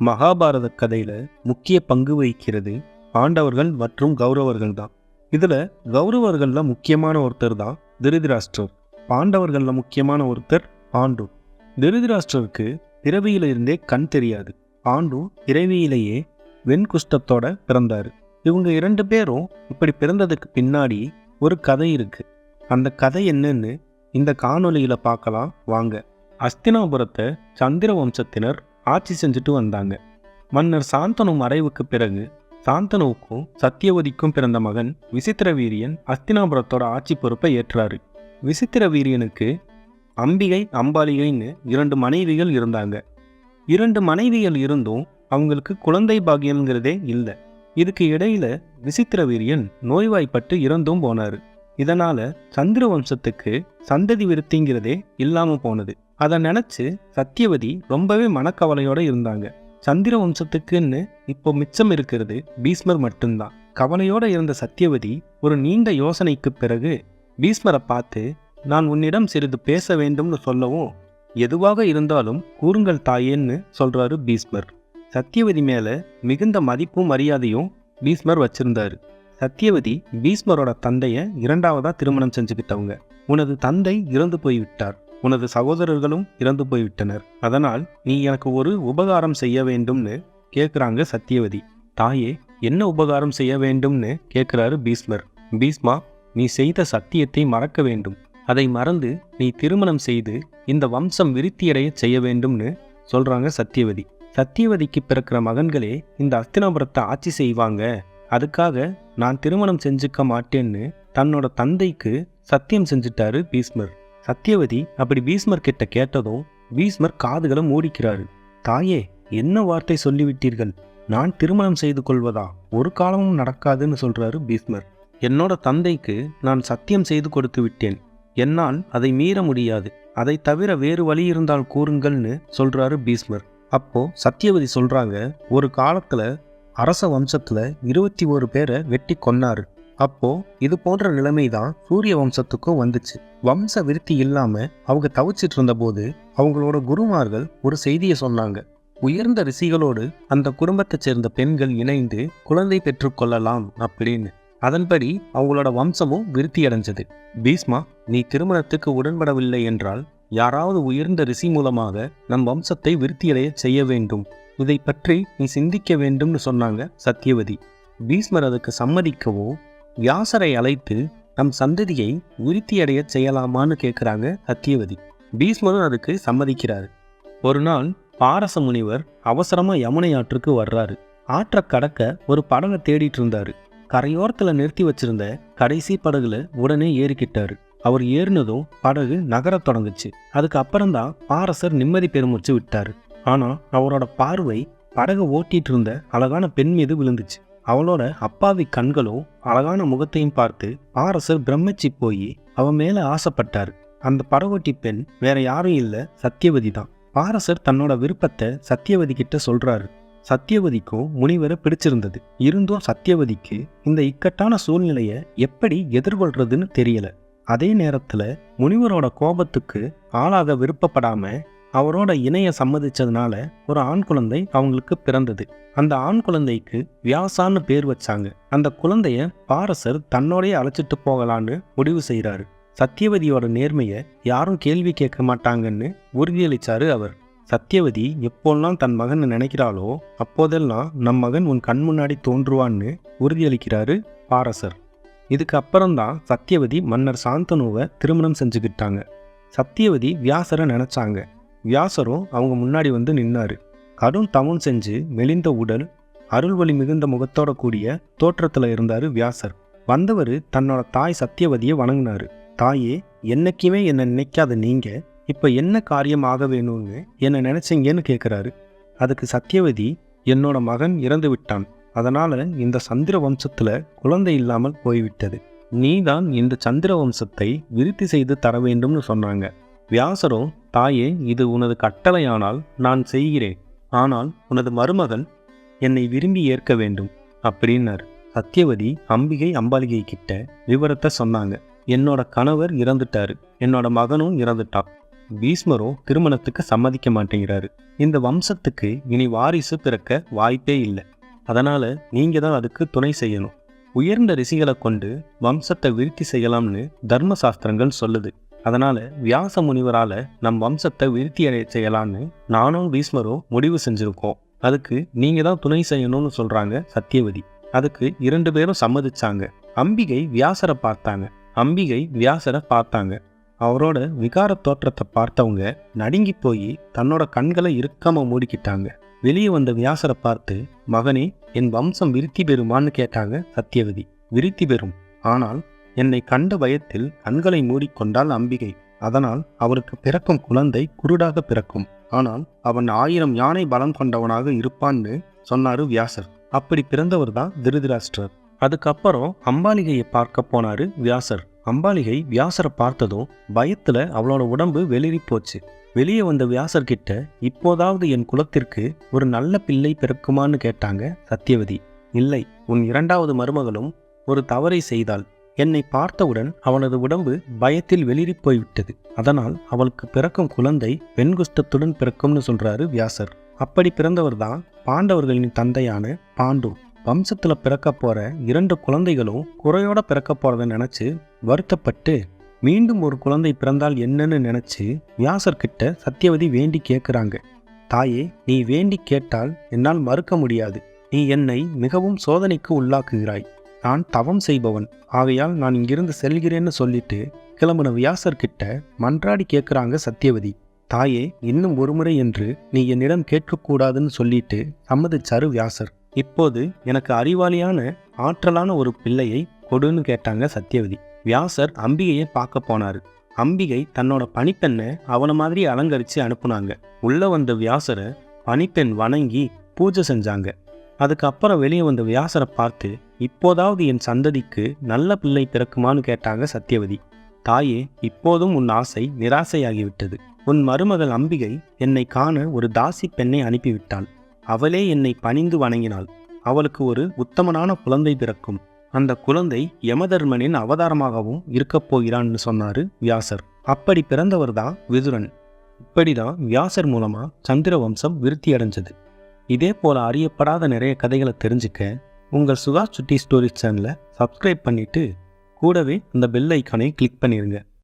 மகாபாரத கதையில முக்கிய பங்கு வகிக்கிறது பாண்டவர்கள் மற்றும் கௌரவர்கள் தான் இதுல கௌரவர்கள்ல முக்கியமான ஒருத்தர் தான் திருதிராஷ்டர். பாண்டவர்கள்ல முக்கியமான ஒருத்தர் பாண்டு. திருதிராஷ்டருக்கு பிறவியிலிருந்தே கண் தெரியாது. பாண்டு பிறவியிலேயே வெண்குஷ்டத்தோட பிறந்தாரு. இவங்க இரண்டு பேரும் இப்படி பிறந்ததுக்கு பின்னாடி ஒரு கதை இருக்கு. அந்த கதை என்னன்னு இந்த காணொலியில பார்க்கலாம் வாங்க. அஸ்தினாபுரத்தை சந்திர வம்சத்தினர் ஆட்சி செஞ்சுட்டு வந்தாங்க. மன்னர் சாந்தனு மறைவுக்கு பிறகு சாந்தனுவுக்கும் சத்தியவதிக்கும் பிறந்த மகன் விசித்திர வீரியன் அஸ்தினாபுரத்தோட ஆட்சி பொறுப்பை ஏற்றாரு. விசித்திர வீரியனுக்கு அம்பிகை அம்பாலிகைன்னு இரண்டு மனைவிகள் இருந்தாங்க. இரண்டு மனைவிகள் இருந்தும் அவங்களுக்கு குழந்தை பாகியம்ங்கிறதே இல்லை. இதுக்கு இடையில விசித்திர வீரியன் நோய்வாய்ப்பட்டு இறந்தும் போனாரு. இதனால சந்திர வம்சத்துக்கு சந்ததி விருத்திங்கிறதே இல்லாம போனது. அதை நினச்சி சத்தியவதி ரொம்பவே மனக்கவலையோடு இருந்தாங்க. சந்திர வம்சத்துக்குன்னு இப்போ மிச்சம் இருக்கிறது பீஸ்மர் மட்டும்தான். கவலையோடு இருந்த சத்தியவதி ஒரு நீண்ட யோசனைக்கு பிறகு பீஸ்மரை பார்த்து நான் உன்னிடம் சிறிது பேச வேண்டும்னு சொல்லவும் எதுவாக இருந்தாலும் கூறுங்கள் தாயேன்னு சொல்றாரு பீஸ்மர் சத்தியவதி மேலே மிகுந்த மதிப்பும் மரியாதையும் பீஸ்மர் வச்சிருந்தாரு. சத்தியவதி பீஸ்மரோட தந்தையை இரண்டாவதாக திருமணம் செஞ்சுக்கிட்டவங்க. உனது தந்தை இறந்து போய்விட்டார். உனது சகோதரர்களும் இறந்து போய்விட்டனர். அதனால் நீ எனக்கு ஒரு உபகாரம் செய்ய வேண்டும்னு கேட்குறாங்க சத்தியவதி. தாயே என்ன உபகாரம் செய்ய வேண்டும்னு கேட்குறாரு பீஸ்மர் பீஸ்மா நீ செய்த சத்தியத்தை மறக்க வேண்டும். அதை மறந்து நீ திருமணம் செய்து இந்த வம்சம் விருத்தியடைய செய்ய வேண்டும்னு சொல்றாங்க சத்தியவதி. சத்தியவதிக்கு பிறக்கிற மகன்களே இந்த அஸ்தினாபுரத்தை ஆட்சி செய்வாங்க. அதுக்காக நான் திருமணம் செஞ்சுக்க மாட்டேன்னு தன்னோட தந்தைக்கு சத்தியம் செஞ்சுட்டாரு பீஸ்மர் சத்தியவதி அப்படி பீஸ்மர் கிட்ட கேட்டதும் பீஸ்மர் காதுகளை மூடிக்கிறாரு. தாயே என்ன வார்த்தை சொல்லிவிட்டீர்கள்? நான் திருமணம் செய்து கொள்வதா? ஒரு காலமும் நடக்காதுன்னு சொல்றாரு பீஸ்மர் என்னோட தந்தைக்கு நான் சத்தியம் செய்து கொடுத்து விட்டேன். என்னால் அதை மீற முடியாது. அதை தவிர வேறு வழி இருந்தால் கூறுங்கள்னு சொல்றாரு பீஸ்மர் அப்போ சத்தியவதி சொல்றாங்க ஒரு காலத்துல அரச வம்சத்துல இருபத்தி ஒரு பேரை வெட்டி கொன்னாரு. அப்போ இது போன்ற நிலைமை தான் சூரிய வம்சத்துக்கும் வந்துச்சு. வம்ச விருத்தி இல்லாம அவங்க தவிச்சிட்டு இருந்தபோது அவங்களோட குருமார்கள் ஒரு செய்தியை சொன்னாங்க. உயர்ந்த ரிஷிகளோடு அந்த குடும்பத்தைச் சேர்ந்த பெண்கள் இணைந்து குழந்தை பெற்றுக்கொள்ளலாம் அப்படின்னு. அதன்படி அவங்களோட வம்சமும் விருத்தி அடைஞ்சது. பீஸ்மா நீ திருமணத்துக்கு உடன்படவில்லை என்றால் யாராவது உயர்ந்த ரிஷி மூலமாக நம் வம்சத்தை விருத்தியடைய செய்ய வேண்டும். இதை பற்றி நீ சிந்திக்க வேண்டும்னு சொன்னாங்க சத்தியவதி பீஸ்மர் அதுக்கு சம்மதிக்கவோ வியாசரை அழைத்து நம் சந்ததியை விருத்தியடைய செய்யலாமான்னு கேட்குறாங்க சத்தியவதி. பீஷ்மரும் அதுக்கு சம்மதிக்கிறாரு. ஒரு நாள் பாரச முனிவர் அவசரமாக யமுனை ஆற்றுக்கு வர்றாரு. ஆற்றை கடக்க ஒரு படகை தேடிட்டு இருந்தாரு. கரையோரத்தில் நிறுத்தி வச்சிருந்த கடைசி படகுல உடனே ஏறிக்கிட்டாரு. அவர் ஏறினதும் படகு நகரத் தொடங்குச்சு. அதுக்கு அப்புறம்தான் பாரசர் நிம்மதி பெருமூச்சு விட்டாரு. ஆனால் அவரோட பார்வை படகு ஓட்டிட்டு இருந்த அழகான பெண் மீது விழுந்துச்சு. அவளோட அப்பாவி கண்களும் அழகான முகத்தையும் பார்த்து பாரசர் பிரமிச்சு போய் அவன் மேல ஆசைப்பட்டாரு. அந்த படகோட்டி பெண் வேற யாரும் இல்ல சத்தியவதி தான். பாரசர் தன்னோட விருப்பத்தை சத்தியவதி கிட்ட சொல்றாரு. சத்தியவதிக்கும் முனிவரை பிடிச்சிருந்தது. இருந்தும் சத்தியவதிக்கு இந்த இக்கட்டான சூழ்நிலையை எப்படி எதிர்கொள்றதுன்னு தெரியல. அதே நேரத்துல முனிவரோட கோபத்துக்கு ஆளாக விருப்பப்படாம அவரோட இணைய சம்மதிச்சதுனால ஒரு ஆண் குழந்தை அவங்களுக்கு பிறந்தது. அந்த ஆண் குழந்தைக்கு வியாசான்னு பேர் வச்சாங்க. அந்த குழந்தைய பாரசர் தன்னோடய அழைச்சிட்டு போகலான்னு முடிவு செய்கிறாரு சத்தியவதியோட நேர்மையை யாரும் கேள்வி கேட்க மாட்டாங்கன்னு உறுதியளிச்சாரு அவர். சத்தியவதி எப்போல்லாம் தன் மகன் நினைக்கிறாளோ அப்போதெல்லாம் நம் மகன் உன் கண் முன்னாடி தோன்றுவான்னு உறுதியளிக்கிறாரு பாரசர். இதுக்கு அப்புறம்தான் சத்தியவதி மன்னர் சாந்தனுவை திருமணம் செஞ்சுக்கிட்டாங்க. சத்தியவதி வியாசரை நினைச்சாங்க. வியாசரும் அவங்க முன்னாடி வந்து நின்னார். கடும் தவம் செஞ்சு மெலிந்த உடல் அருள்வழி மிகுந்த முகத்தோட கூடிய தோற்றத்தில் இருந்தார் வியாசர். வந்தவர் தன்னோட தாய் சத்தியவதியை வணங்கினாரு. தாயே என்னைக்குமே என்னை நினைக்காத நீங்கள் இப்போ என்ன காரியம் ஆக வேணும்னு என்னை நினச்சிங்கன்னு கேட்குறாரு அதுக்கு சத்தியவதி என்னோட மகன் இறந்து விட்டான். அதனால் இந்த சந்திர வம்சத்தில் குழந்தை இல்லாமல் போய்விட்டது. நீதான் இந்த சந்திர வம்சத்தை விருத்தி செய்து தர வேண்டும்னு சொன்னாங்க. வியாசரும் தாயே இது உனது கட்டளையானால் நான் செய்கிறேன். ஆனால் உனது மருமகன் என்னை விரும்பி ஏற்க வேண்டும். அப்படின்னார். சத்யவதி அம்பிகை அம்பாலிகை கிட்ட விவரத்தை சொன்னாங்க. என்னோட கணவர் இறந்துட்டாரு. என்னோட மகனும் இறந்துட்டான். பீஷ்மரோ திருமணத்துக்கு சம்மதிக்க மாட்டேங்கிறாரு. இந்த வம்சத்துக்கு இனி வாரிசு பிறக்க வாய்ப்பே இல்லை. அதனால நீங்க தான் அதுக்கு துணை செய்யணும். உயர்ந்த ரிஷிகளை கொண்டு வம்சத்தை விருத்தி செய்யலாம்னு தர்ம சாஸ்திரங்கள் சொல்லுது. அதனால் வியாச முனிவரால் நம் வம்சத்தை விருத்தி அடைய செய்யலாம்னு நானும் பீஷ்மரும் முடிவு செஞ்சுருக்கோம். அதுக்கு நீங்கள் தான் துணை செய்யணும்னு சொல்கிறாங்க சத்தியவதி அதுக்கு இரண்டு பேரும் சம்மதிச்சாங்க. அம்பிகை வியாசரை பார்த்தாங்க. அம்பிகை வியாசரை பார்த்தாங்க. அவரோட விகார தோற்றத்தை பார்த்தவங்க நடுங்கி போய் தன்னோட கண்களை இறுக்கமாக மூடிக்கிட்டாங்க. வெளியே வந்த வியாசரை பார்த்து மகனே என் வம்சம் விருத்தி பெறுமான்னு கேட்டாங்க சத்தியவதி விருத்தி பெறும். ஆனால் என்னை கண்ட பயத்தில் கண்களை மூடிக்கொண்டால் அம்பிகை. அதனால் அவருக்கு பிறக்கும் குழந்தை குருடாக பிறக்கும். ஆனால் அவன் ஆயிரம் யானை பலம் கொண்டவனாக இருப்பான்னு சொன்னாரு வியாசர். அப்படி பிறந்தவர் தான் திருதராஷ்டிரர் அதுக்கப்புறம் அம்பாலிகையை பார்க்க போனாரு வியாசர். அம்பாலிகை வியாசரை பார்த்ததும் பயத்துல அவளோட உடம்பு வெளிரி போச்சு. வெளியே வந்த வியாசர் கிட்ட இப்போதாவது என் குலத்திற்கு ஒரு நல்ல பிள்ளை பிறக்குமான்னு கேட்டாங்க சத்தியவதி இல்லை உன் இரண்டாவது மருமகளும் ஒரு தவறை செய்தாள். என்னை பார்த்தவுடன் அவனது உடம்பு பயத்தில் வெளிரி போய்விட்டது அதனால் அவளுக்கு பிறக்கும் குழந்தை வெண்குஷ்டத்துடன் பிறக்கும்னு சொல்றாரு வியாசர். அப்படி பிறந்தவர் தான் பாண்டவர்களின் தந்தையான பாண்டு. வம்சத்துல பிறக்க போற இரண்டு குழந்தைகளும் குறையோட பிறக்க போறதை நினைச்சு வருத்தப்பட்டு மீண்டும் ஒரு குழந்தை பிறந்தால் என்னன்னு நினைச்சு வியாசர்கிட்ட சத்தியவதி வேண்டி கேட்குறாங்க தாயே நீ வேண்டி கேட்டால் என்னால் மறுக்க முடியாது. நீ என்னை மிகவும் சோதனைக்கு உள்ளாக்குகிறாய். நான் தவம் செய்பவன். ஆகையால் நான் இங்கிருந்து செல்கிறேன்னு சொல்லிட்டு கிளம்புன வியாசர்கிட்ட மன்றாடி கேட்குறாங்க சத்தியவதி தாயே இன்னும் ஒருமுறை என்று நீ என்னிடம் கேட்கக்கூடாதுன்னு சொல்லிட்டு சம்மதிச்சாரு வியாசர். இப்போது எனக்கு அறிவாளியான ஆற்றலான ஒரு பிள்ளையை கொடுன்னு கேட்டாங்க சத்தியவதி வியாசர் அம்பிகையை பார்க்க போனாரு. அம்பிகை தன்னோட பனிப்பெண்ணை அவனை மாதிரி அலங்கரித்து அனுப்புனாங்க. உள்ள வந்த வியாசரை பனிப்பெண் வணங்கி பூஜை செஞ்சாங்க. அதுக்கப்புறம் வெளியே வந்த வியாசரை பார்த்து இப்போதாவது என் சந்ததிக்கு நல்ல பிள்ளை பிறக்குமான்னு கேட்டாங்க சத்தியவதி தாயே இப்போதும் உன் ஆசை நிராசையாகிவிட்டது. உன் மருமகள் அம்பிகை என்னை காண ஒரு தாசி பெண்ணை அனுப்பிவிட்டாள். அவளே என்னை பணிந்து வணங்கினாள். அவளுக்கு ஒரு உத்தமனான குழந்தை பிறக்கும். அந்த குழந்தை யமதர்மனின் அவதாரமாகவும் இருக்கப் போகிறான்னு சொன்னாரு வியாசர். அப்படி பிறந்தவர் தான் விதுரன். இப்படிதான் வியாசர் மூலமா சந்திர வம்சம் விருத்தி அடைஞ்சது இதே போல் அறியப்படாத நிறைய கதைகளை தெரிஞ்சுக்க உங்கள் சுகாஷ் சுட்டி ஸ்டோரி சேனலை சப்ஸ்கிரைப் பண்ணிவிட்டு கூடவே அந்த பெல் ஐக்கானையும் கிளிக் பண்ணிடுங்க